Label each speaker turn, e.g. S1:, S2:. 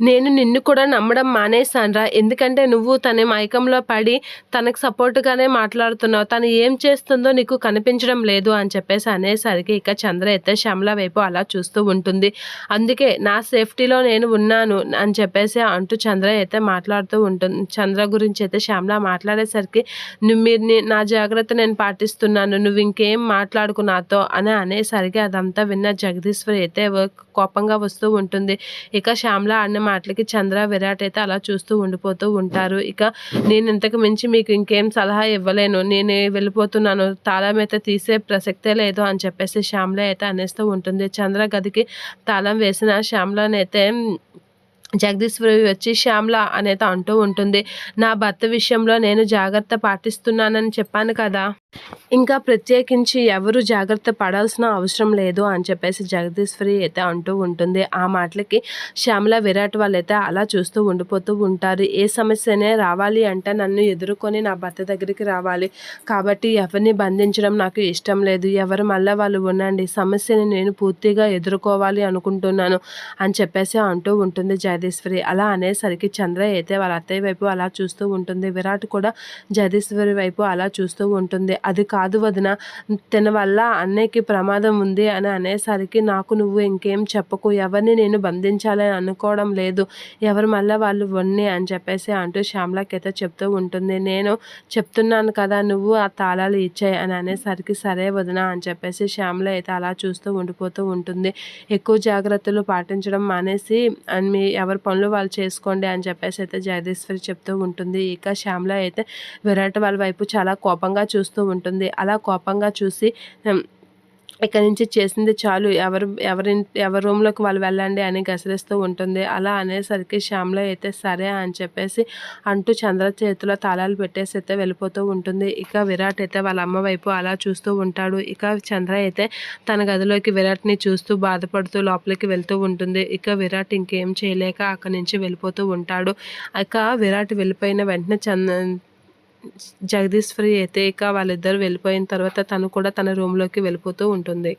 S1: నేను నిన్ను కూడా నమ్మడం మానేశానురా. ఎందుకంటే నువ్వు తన మైకంలో పడి తనకు సపోర్ట్గానే మాట్లాడుతున్నావు. తను ఏం చేస్తుందో నీకు కనిపించడం లేదు అని చెప్పేసి అనేసరికి ఇక చంద్ర అయితే శ్యామల వైపు అలా చూస్తూ ఉంటుంది. అందుకే నా సేఫ్టీలో నేను ఉన్నాను అని చెప్పేసి అంటూ చంద్ర అయితే మాట్లాడుతూ ఉంటుంది. చంద్ర గురించి అయితే శ్యామల మాట్లాడేసరికి నువ్వు మీరు నా జాగ్రత్త నేను పాటిస్తున్నాను. నువ్వు ఇంకేం మాట్లాడుకు నాతో అని అనేసరికి అదంతా విన్న జగదీశ్వరి అయితే కోపంగా వస్తూ ఉంటుంది. ఇక శ్యామల అన్న మాటలకి చంద్ర విరాట్ అయితే అలా చూస్తూ ఉండిపోతూ ఉంటారు. ఇక నేను ఇంతకు మించి మీకు ఇంకేం సలహా ఇవ్వలేను. నేను వెళ్ళిపోతున్నాను. తాళం అయితే తీసే ప్రసక్తే లేదు అని చెప్పేసి శ్యామల అయితే అనేస్తూ ఉంటుంది. చంద్ర గదికి తాళం వేసిన శ్యామలనైతే జగదీశ్వరి వచ్చి శ్యామల అనేది అంటూ ఉంటుంది. నా భర్త విషయంలో నేను జాగ్రత్త పాటిస్తున్నానని చెప్పాను కదా. ఇంకా ప్రత్యేకించి ఎవరు జాగ్రత్త పడాల్సిన అవసరం లేదు అని చెప్పేసి జగదీశ్వరి అయితే అంటూ ఉంటుంది. ఆ మాటలకి శ్యామల విరాట్ వాళ్ళైతే అలా చూస్తూ ఉండిపోతూ ఉంటారు. ఏ సమస్యనే రావాలి అంటే నన్ను ఎదుర్కొని నా భర్త దగ్గరికి రావాలి. కాబట్టి ఎవరిని బంధించడం నాకు ఇష్టం లేదు. ఎవరు మళ్ళీ వాళ్ళు ఉండండి. సమస్యని నేను పూర్తిగా ఎదుర్కోవాలి అనుకుంటున్నాను అని చెప్పేసి అంటూ ఉంటుంది జగదీశ్వరి. అలా అనేసరికి చంద్ర అయితే వాళ్ళ అత్తయ్య వైపు అలా చూస్తూ ఉంటుంది. విరాట్ కూడా జగదీశ్వరి వైపు అలా చూస్తూ ఉంటుంది. అది కాదు వదిన తన వల్ల అన్నయ్యకి ప్రమాదం ఉంది అని అనేసరికి నాకు నువ్వు ఇంకేం చెప్పకు ఎవరిని నేను బంధించాలని అనుకోవడం లేదు ఎవరు మళ్ళీ వాళ్ళు వన్ని అని చెప్పేసి అంటూ శ్యామలకి అయితే చెప్తూ ఉంటుంది. నేను చెప్తున్నాను కదా నువ్వు ఆ తాళాలు ఇచ్చాయి అని అనేసరికి సరే వదిన అని చెప్పేసి శ్యామల అయితే అలా చూస్తూ ఉండిపోతూ ఉంటుంది. ఎక్కువ జాగ్రత్తలు పాటించడం మానేసి అని మీ ఎవరి పనులు వాళ్ళు చేసుకోండి అని చెప్పేసి అయితే జగదీశ్వరి చెప్తూ ఉంటుంది. ఇక శ్యామల అయితే విరాట్ వాళ్ళ వైపు చాలా కోపంగా చూస్తూ ఉంటుంది. అలా కోపంగా చూసి ఇక్కడి నుంచి చేసింది చాలు. ఎవరు ఎవరి ఎవరి రూమ్లోకి వాళ్ళు వెళ్ళండి అని గసరిస్తూ ఉంటుంది. అలా అనేసరికి శ్యామల అయితే సరే అని చెప్పేసి అంటూ చంద్ర చేతిలో తాళాలు పెట్టేసి అయితే వెళ్ళిపోతూ ఉంటుంది. ఇక విరాట్ అయితే వాళ్ళ అమ్మ వైపు అలా చూస్తూ ఉంటాడు. ఇక చంద్ర అయితే తన గదిలోకి విరాట్ని చూస్తూ బాధపడుతూ లోపలికి వెళ్తూ ఉంటుంది. ఇక విరాట్ ఇంకేం చేయలేక అక్కడి నుంచి వెళ్ళిపోతూ ఉంటాడు. ఇక విరాట్ వెళ్ళిపోయిన వెంటనే చంద్ర జగదీశ్వరి అయితే ఇక వాళ్ళిద్దరు వెళ్ళిపోయిన తర్వాత తను కూడా తన రూమ్లోకి వెళ్ళిపోతూ ఉంటుంది.